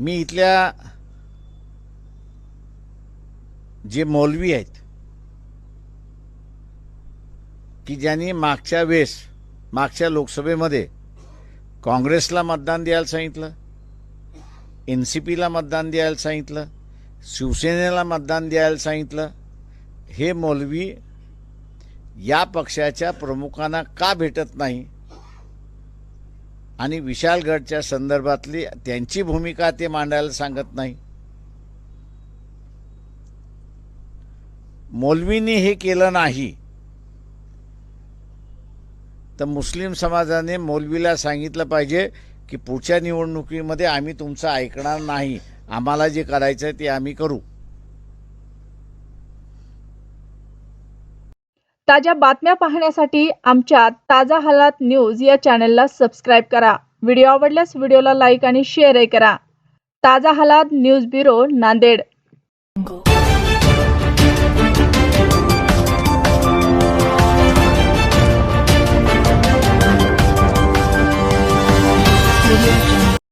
मी इथल्या जे मौलवी आहेत की ज्यांनी मागच्या वेळेस मागच्या लोकसभेमध्ये काँग्रेसला मतदान द्यायला सांगितलं एन सी पीला मतदान द्यायला सांगितलं शिवसेनेला मतदान द्यायला सांगितलं हे मौलवी या पक्षाच्या प्रमुखांना का भेटत नाही? आणि विशालगडच्या संदर्भातली त्यांची भूमिका ते मांडायला सांगत नाही. मौलवींनी हे केलं नाही. तर मुस्लिम समाजाने मौलवीला सांगितलं पाहिजे की पुढच्या निवडणुकीमध्ये आम्ही तुमचं ऐकणार नाही. आम्हाला जे करायचं ते आम्ही करू. ताज्या बातम्या पाहण्यासाठी आमच्या ताजा हालात न्यूज या चॅनलला सबस्क्राईब करा व्हिडिओ आवडल्यास व्हिडिओला लाईक आणि शेअरही करा ताजा हालात news bureau Nanded Thank you.